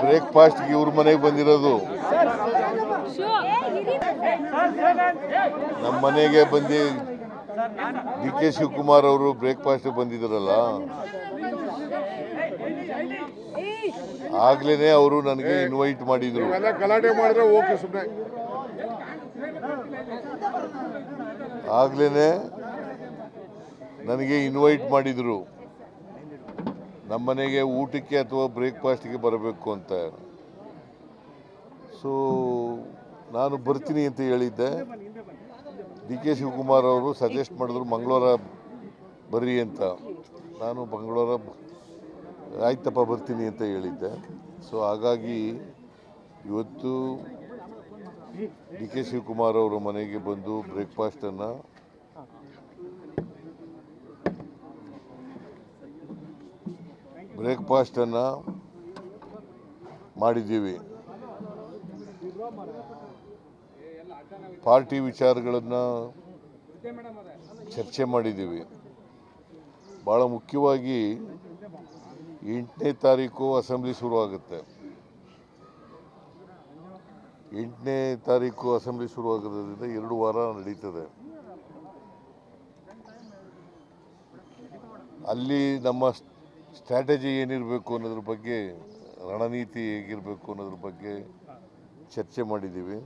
ಬ್ರೇಕ್ಫಾಸ್ಟ್ಗೆ ಇವ್ರ ಮನೆಗೆ ಬಂದಿರೋದು. ನಮ್ಮ ಮನೆಗೆ ಬಂದು ಡಿ ಕೆ ಶಿವಕುಮಾರ್ ಅವರು ಬ್ರೇಕ್ಫಾಸ್ಟ್ ಬಂದಿದ್ರಲ್ಲ. ಆಗ್ಲೇನೆ ಅವರು ನನಗೆ ಇನ್ವೈಟ್ ಮಾಡಿದ್ರು. ಗಲಾಟೆ ಮಾಡಿದ್ರೆ ಓಕೆ ಸುಮ್ಮನೆ ಆಗ್ಲೇನೆ ನನಗೆ ಇನ್ವೈಟ್ ಮಾಡಿದ್ರು. ನಮ್ಮನೆಗೆ ಊಟಕ್ಕೆ ಅಥವಾ ಬ್ರೇಕ್ಫಾಸ್ಟ್ಗೆ ಬರಬೇಕು ಅಂತ. ಸೊ ನಾನು ಬರ್ತೀನಿ ಅಂತ ಹೇಳಿದ್ದೆ. ಡಿ ಕೆ ಶಿವಕುಮಾರ್ ಅವರು ಸಜೆಸ್ಟ್ ಮಾಡಿದ್ರು ಮಂಗಳವಾರ ಬರ್ರಿ ಅಂತ. ನಾನು ಮಂಗಳವಾರ ಆಯ್ತಪ್ಪ ಬರ್ತೀನಿ ಅಂತ ಹೇಳಿದ್ದೆ. ಸೊ ಹಾಗಾಗಿ ಇವತ್ತು ಡಿ ಕೆ ಶಿವಕುಮಾರ್ ಅವರ ಮನೆಗೆ ಬಂದು ಬ್ರೇಕ್ಫಾಸ್ಟನ್ನು ಬ್ರೇಕ್ಫಾಸ್ಟನ್ನು ಮಾಡಿದ್ದೀವಿ. ಪಾರ್ಟಿ ವಿಚಾರಗಳನ್ನು ಚರ್ಚೆ ಮಾಡಿದ್ದೀವಿ. ಭಾಳ ಮುಖ್ಯವಾಗಿ ಎಂಟನೇ ತಾರೀಕು ಅಸೆಂಬ್ಲಿ ಶುರುವಾಗುತ್ತೆ. ಎಂಟನೇ ತಾರೀಕು ಅಸೆಂಬ್ಲಿ ಶುರುವಾಗೋದ್ರಿಂದ ಎರಡು ವಾರ ನಡೀತದೆ. ಅಲ್ಲಿ ನಮ್ಮ ಸ್ಟ್ರಾಟಜಿ ಏನಿರಬೇಕು ಅನ್ನೋದ್ರ ಬಗ್ಗೆ ರಣನೀತಿ ಹೇಗಿರಬೇಕು ಅನ್ನೋದ್ರ ಬಗ್ಗೆ ಚರ್ಚೆ ಮಾಡಿದ್ದೀವಿ.